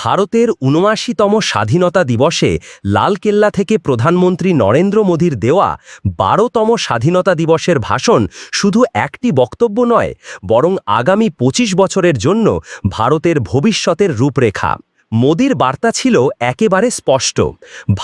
ভারতের উনআশিতম স্বাধীনতা দিবসে লালকেল্লা থেকে প্রধানমন্ত্রী নরেন্দ্র মোদীর দেওয়া বারোতম স্বাধীনতা দিবসের ভাষণ শুধু একটি বক্তব্য নয়, বরং আগামী ২৫ বছরের জন্য ভারতের ভবিষ্যতের রূপরেখা। মোদির বার্তা ছিল একেবারে স্পষ্ট,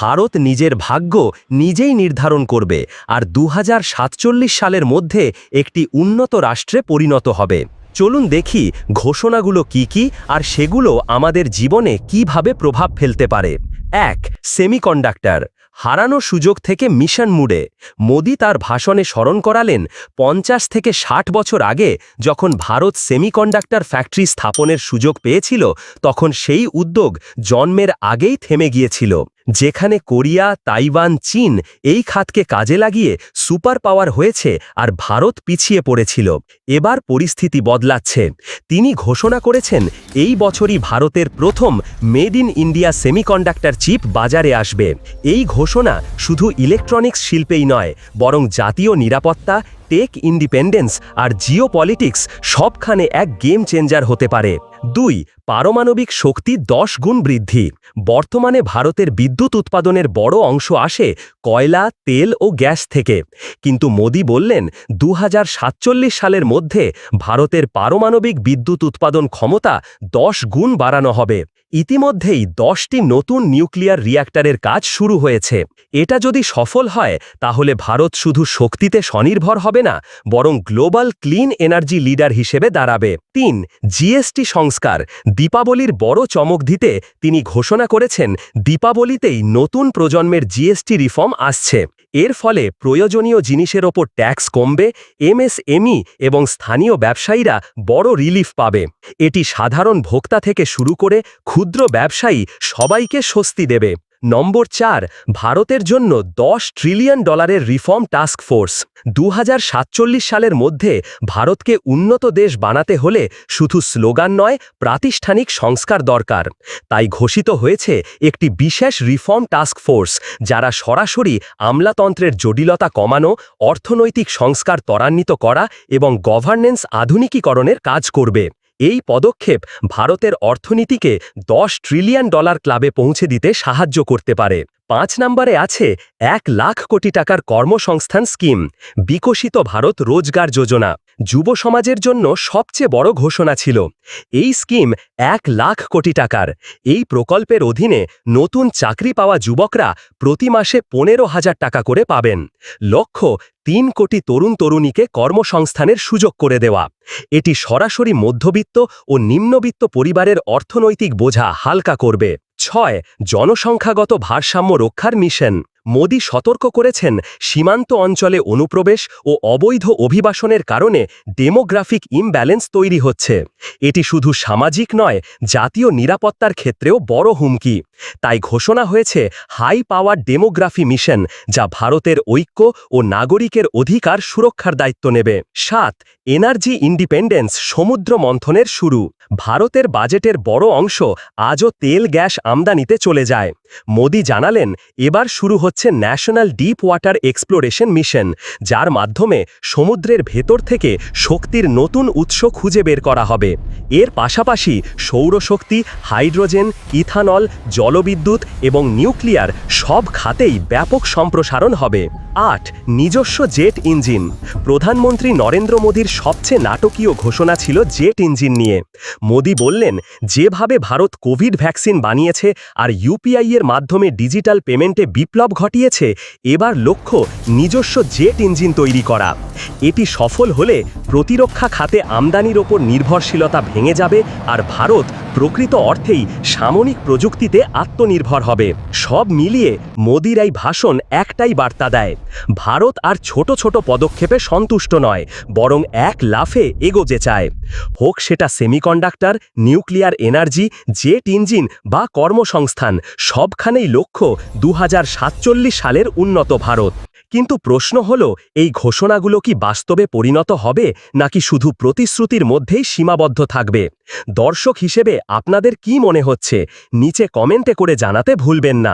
ভারত নিজের ভাগ্য নিজেই নির্ধারণ করবে, আর দু হাজার সাতচল্লিশ সালের মধ্যে একটি উন্নত রাষ্ট্রে পরিণত হবে। চলুন দেখি ঘোষণাগুলো কি কি আর সেগুলো আমাদের জীবনে কীভাবে প্রভাব ফেলতে পারে। এক, সেমিকন্ডাক্টর। হারানো সুযোগ থেকে মিশন মুডে। মোদি তার ভাষণে স্মরণ করালেন পঞ্চাশ থেকে ষাট বছর আগে যখন ভারত সেমিকন্ডাক্টর ফ্যাক্টরি স্থাপনের সুযোগ পেয়েছিল, তখন সেই উদ্যোগ জন্মের আগেই থেমে গিয়েছিল। যেখানে কোরিয়া, তাইওয়ান, চীন এই খাতকে কাজে লাগিয়ে সুপার পাওয়ার হয়েছে আর ভারত পিছিয়ে পড়েছিল। এবার পরিস্থিতি বদলাচ্ছে। তিনি ঘোষণা করেছেন, এই বছরই ভারতের প্রথম made in India semiconductor chip বাজারে আসবে। এই ঘোষণা শুধু ইলেকট্রনিক্স শিল্পেই নয়, বরং জাতীয় নিরাপত্তা টেক ইন্ডিপেন্ডেন্স আর জিও পলিটিক্স সবখানে এক গেম চেঞ্জার হতে পারে। দুই, পারমাণবিক শক্তি দশ গুণ বৃদ্ধি। বর্তমানে ভারতের বিদ্যুৎ উৎপাদনের বড় অংশ আসে কয়লা, তেল ও গ্যাস থেকে। কিন্তু মোদি বললেন দু হাজার সাতচল্লিশ সালের মধ্যে ভারতের পারমাণবিক বিদ্যুৎ উৎপাদন ক্ষমতা দশ গুণ বাড়ানো হবে। ইতিমধ্যেই দশটি নতুন নিউক্লিয়ার রিয়্যাক্টরের কাজ শুরু হয়েছে। এটা যদি সফল হয়, তাহলে ভারত শুধু শক্তিতে স্বনির্ভর হবে না, বরং গ্লোবাল ক্লিন এনার্জি লিডার হিসেবে দাঁড়াবে। তিন, জিএসটি সংস্কার। দীপাবলির বড় চমক দিতে তিনি ঘোষণা করেছেন, দীপাবলিতেই নতুন প্রজন্মের জিএসটি রিফর্ম আসছে। এর ফলে প্রয়োজনীয় জিনিসের ওপর ট্যাক্স কমবে, এমএসএমই এবং স্থানীয় ব্যবসায়ীরা বড় রিলিফ পাবে। এটি সাধারণ ভোক্তা থেকে শুরু করে ক্ষুদ্র ব্যবসায়ী সবাইকে স্বস্তি দেবে। নম্বর চার, ভারতের জন্য দশ ট্রিলিয়ন ডলারের রিফর্ম টাস্ক ফোর্স দু হাজার সাতচল্লিশ সালের মধ্যে ভারতকে উন্নত দেশ বানাতে হলে শুধু স্লোগান নয়, প্রাতিষ্ঠানিক সংস্কার দরকার। তাই ঘোষিত হয়েছে একটি বিশেষ রিফর্ম টাস্ক ফোর্স যারা সরাসরি আমলাতন্ত্রের জটিলতা কমানো, অর্থনৈতিক সংস্কার ত্বরান্বিত করা এবং গভর্নেন্স আধুনিকীকরণের কাজ করবে। এই পদক্ষেপ ভারতের অর্থনীতিকে দশ ট্রিলিয়ন ডলার ক্লাবে পৌঁছে দিতে সাহায্য করতে পারে। পাঁচ নম্বরে আছে এক লাখ কোটি টাকার কর্মসংস্থান স্কিম, বিকশিত ভারত রোজগার যোজনা। যুব সমাজের জন্য সবচেয়ে বড় ঘোষণা ছিল, এই স্কিম এক লাখ কোটি টাকার। এই প্রকল্পের অধীনে নতুন চাকরি পাওয়া যুবকরা প্রতি মাসে পনেরো হাজার টাকা করে পাবেন। লক্ষ্য, তিন কোটি তরুণ তরুণীকে কর্মসংস্থানের সুযোগ করে দেওয়া। এটি সরাসরি মধ্যবিত্ত ও নিম্নবিত্ত পরিবারের অর্থনৈতিক বোঝা হালকা করবে। ছয়, জনসংখ্যাগত ভারসাম্য রক্ষার মিশন। মোদি সতর্ক করেছেন সীমান্ত অঞ্চলে অনুপ্রবেশ ও অবৈধ অভিবাসনের কারণে ডেমোগ্রাফিক ইমব্যালেন্স তৈরি হচ্ছে। এটি শুধু সামাজিক নয়, জাতীয় নিরাপত্তার ক্ষেত্রেও বড় হুমকি। তাই ঘোষণা হয়েছে হাই পাওয়ার ডেমোগ্রাফি মিশন, যা ভারতের ঐক্য ও নাগরিকের অধিকার সুরক্ষার দায়িত্ব নেবে। সাত, এনার্জি ইন্ডিপেন্ডেন্স সমুদ্র মন্থনের শুরু। ভারতের বাজেটের বড় অংশ আজও তেল গ্যাস আমদানিতে চলে যায়। মোদি জানালেন, এবার শুরু হচ্ছে national deep water exploration mission যার মাধ্যমে সমুদ্রের ভেতর থেকে শক্তির নতুন উৎস খুঁজে বের করা হবে। এর পাশাপাশি সৌরশক্তি, হাইড্রোজেন, ইথানল, জলবিদ্যুৎ এবং নিউক্লিয়ার সব খাতেই ব্যাপক সম্প্রসারণ হবে। আট, নিজস্ব জেট ইঞ্জিন। প্রধানমন্ত্রী নরেন্দ্র মোদীর সবচেয়ে নাটকীয় ঘোষণা ছিল জেট ইঞ্জিন নিয়ে। মোদি বললেন, যেভাবে ভারত কোভিড ভ্যাকসিন বানিয়েছে আর ইউপিআই এর মাধ্যমে ডিজিটাল পেমেন্টে বিপ্লব ঘটিয়েছে, এবার লক্ষ্য নিজস্ব জেট ইঞ্জিন তৈরি করা। এটি সফল হলে প্রতিরক্ষা খাতে আমদানির ওপর নির্ভরশীলতা ভেঙে যাবে আর ভারত প্রকৃত অর্থেই সামরিক প্রযুক্তিতে আত্মনির্ভর হবে। সব মিলিয়ে মোদির এই ভাষণ একটাই বার্তা দেয়, ভারত আর ছোট ছোট পদক্ষেপে সন্তুষ্ট নয়, বরং এক লাফে এগোতে চায়। হোক সেটা semiconductor, nuclear energy, jet engine বা কর্মসংস্থান, সবখানেই লক্ষ্য দু হাজার সাতচল্লিশ সালের উন্নত ভারত। কিন্তু প্রশ্ন হল, এই ঘোষণাগুলো কি বাস্তবে পরিণত হবে নাকি শুধু প্রতিশ্রুতির মধ্যেই সীমাবদ্ধ থাকবে? দর্শক হিসেবে আপনাদের কি মনে হচ্ছে? নিচে কমেন্টে করে জানাতে ভুলবেন না।